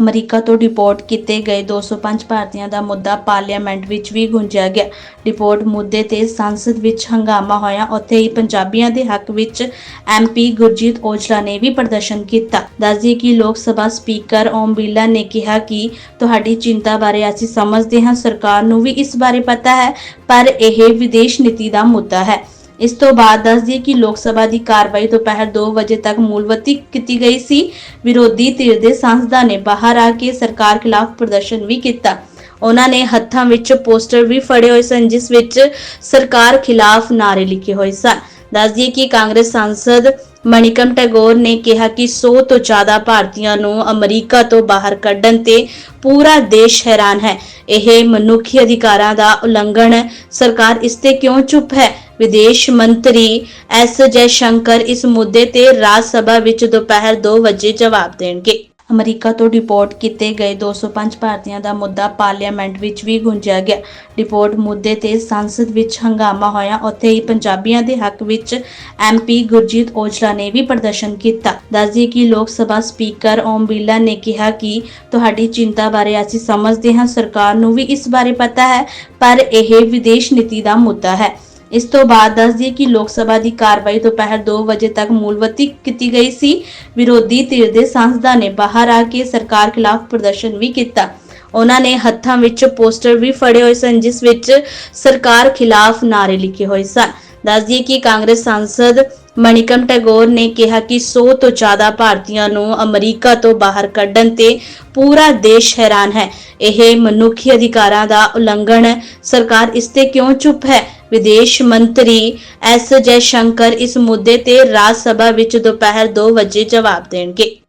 America ਤੋਂ deport ਕੀਤੇ ਗਏ 205 ਭਾਰਤੀਆਂ ਦਾ ਮੁੱਦਾ ਪਾਰਲੀਮੈਂਟ ਵਿੱਚ ਵੀ ਗੂੰਜਿਆ ਗਿਆ। ਡਿਪੋਰਟ ਮੁੱਦੇ ਤੇ ਸੰਸਦ ਵਿੱਚ ਹੰਗਾਮਾ ਹੋਇਆ। ਉੱਥੇ ਹੀ ਪੰਜਾਬੀਆਂ ਦੇ ਹੱਕ ਵਿੱਚ ਐਮਪੀ ਗੁਰਜੀਤ ਔਜਲਾ ਨੇ ਵੀ ਪ੍ਰਦਰਸ਼ਨ ਕੀਤਾ। ਦੱਸਦੀ ਕਿ ਲੋਕ ਸਭਾ ਸਪੀਕਰ ਓਮ ਬਿਰਲਾ ਨੇ ਕਿਹਾ ਕਿ ਤੁਹਾਡੀ ਚਿੰਤਾ ਬਾਰੇ ਅਸੀਂ ਸਮਝਦੇ ਹਾਂ। ਸਰਕਾਰ ਨੂੰ ਵੀ ਇਸ ਬਾਰੇ ਪਤਾ ਹੈ, ਪਰ ਇਹ ਵਿਦੇਸ਼ ਨੀਤੀ ਦਾ ਮੁੱਦਾ ਹੈ। ਇਸ ਤੋਂ ਬਾਅਦ ਦੱਸਦੀ ਕਿ ਲੋਕ ਸਭਾ ਦੀ ਕਾਰਵਾਈ ਦੁਪਹਿਰ 2 ਵਜੇ ਤੱਕ ਮੂਲਵਤੀ ਕੀਤੀ ਗਈ ਸੀ। ਵਿਰੋਧੀ ਧਿਰ ਦੇ ਸੰਸਦਾਂ ਨੇ ਬਾਹਰ ਆ ਕੇ ਸਰਕਾਰ ਖਿਲਾਫ ਪ੍ਰਦਰਸ਼ਨ ਵੀ ਕੀਤਾ। ਉਹਨਾਂ ਨੇ ਹੱਥਾਂ ਵਿੱਚ ਪੋਸਟਰ ਵੀ ਫੜੇ ਹੋਏ ਸਨ, ਜਿਸ ਵਿੱਚ ਸਰਕਾਰ ਖਿਲਾਫ ਨਾਰੇ ਲਿਖੇ ਹੋਏ ਸਨ। ਦੱਸਦੀ ਕਿ ਕਾਂਗਰਸ ਸਾਂਸਦ ਮਣੀਕਮ ਟੈਗੋਰ ਨੇ ਕਿਹਾ ਕਿ 100 ਤੋਂ ਜ਼ਿਆਦਾ ਭਾਰਤੀਆਂ ਨੂੰ ਅਮਰੀਕਾ ਤੋਂ ਬਾਹਰ ਕੱਢਣ ਤੇ ਪੂਰਾ ਦੇਸ਼ ਹੈਰਾਨ ਹੈ। ਇਹ ਮਨੁੱਖੀ ਅਧਿਕਾਰਾਂ ਦਾ ਉਲੰਘਣ। ਹੈ ਸਰਕਾਰ ਇਸ ਤੇ ਕਿਉਂ ਚੁੱਪ ਹੈ? ਵਿਦੇਸ਼ ਮੰਤਰੀ ਐਸ. ਜੈ ਸ਼ੰਕਰ ਇਸ ਮੁੱਦੇ ਤੇ ਰਾਜ ਸਭਾ ਵਿੱਚ ਦੁਪਹਿਰ 2 ਵਜੇ ਜਵਾਬ ਦੇਣਗੇ। ਅਮਰੀਕਾ ਤੋਂ ਡਿਪੋਰਟ ਕੀਤੇ ਗਏ 205 ਭਾਰਤੀਆਂ ਦਾ ਮੁੱਦਾ ਪਾਰਲੀਮੈਂਟ ਵਿੱਚ ਵੀ ਗੁੰਜਿਆ ਗਿਆ। ਡਿਪੋਰਟ ਮੁੱਦੇ ਤੇ ਸੰਸਦ ਵਿੱਚ ਹੰਗਾਮਾ ਹੋਇਆ। ਉੱਥੇ ਹੀ ਪੰਜਾਬੀਆਂ ਦੇ ਹੱਕ ਵਿੱਚ ਐਮਪੀ ਗੁਰਜੀਤ ਔਜਲਾ ਨੇ ਵੀ ਪ੍ਰਦਰਸ਼ਨ ਕੀਤਾ। ਦੱਸਦੀ ਕਿ ਲੋਕ ਸਭਾ ਸਪੀਕਰ ਓਮ ਬਿਰਲਾ ਨੇ ਕਿਹਾ ਕਿ ਤੁਹਾਡੀ ਚਿੰਤਾ ਬਾਰੇ ਅਸੀਂ ਸਮਝਦੇ ਹਾਂ। ਸਰਕਾਰ ਨੂੰ ਵੀ ਇਸ ਬਾਰੇ ਪਤਾ ਹੈ, ਪਰ ਇਹ ਵਿਦੇਸ਼ ਨੀਤੀ ਦਾ ਮੁੱਦਾ ਹੈ। ਇਸ ਤੋਂ ਬਾਅਦ ਦੱਸਦੀ ਕਿ ਲੋਕ ਸਭਾ ਦੀ ਕਾਰਵਾਈ ਦੁਪਹਿਰ 2 ਵਜੇ ਤੱਕ ਮੂਲਵਤੀ ਕੀਤੀ ਗਈ ਸੀ। ਵਿਰੋਧੀ ਧਿਰ ਦੇ ਸਾਂਸਦਾਂ ਨੇ ਬਾਹਰ ਆ ਕੇ ਸਰਕਾਰ ਖਿਲਾਫ ਪ੍ਰਦਰਸ਼ਨ ਵੀ ਕੀਤਾ। ਉਹਨਾਂ ਨੇ ਹੱਥਾਂ ਵਿੱਚ ਪੋਸਟਰ ਵੀ ਫੜੇ ਹੋਏ ਸਨ, ਜਿਸ ਵਿੱਚ ਸਰਕਾਰ ਖਿਲਾਫ ਨਾਰੇ ਲਿਖੇ ਹੋਏ ਸਨ। ਦੱਸਦੀ ਕਿ ਕਾਂਗਰਸ ਸਾਂਸਦ ਮਣੀਕਮ ਟੈਗੋਰ ਨੇ ਕਿਹਾ ਕਿ 100 ਤੋਂ ਜ਼ਿਆਦਾ ਭਾਰਤੀਆਂ ਨੂੰ ਅਮਰੀਕਾ ਤੋਂ ਬਾਹਰ ਕੱਢਣ ਤੇ ਪੂਰਾ ਦੇਸ਼ ਹੈਰਾਨ ਹੈ। ਇਹ ਮਨੁੱਖੀ ਅਧਿਕਾਰਾਂ ਦਾ ਉਲੰਘਣ ਹੈ। ਸਰਕਾਰ ਇਸ ਤੇ ਕਿਉਂ ਚੁੱਪ ਹੈ? ਵਿਦੇਸ਼ ਮੰਤਰੀ ਐਸ. ਜੈ ਸ਼ੰਕਰ ਇਸ ਮੁੱਦੇ ਤੇ ਰਾਜ ਸਭਾ ਵਿੱਚ ਦੁਪਹਿਰ 2 ਵਜੇ ਜਵਾਬ ਦੇਣਗੇ।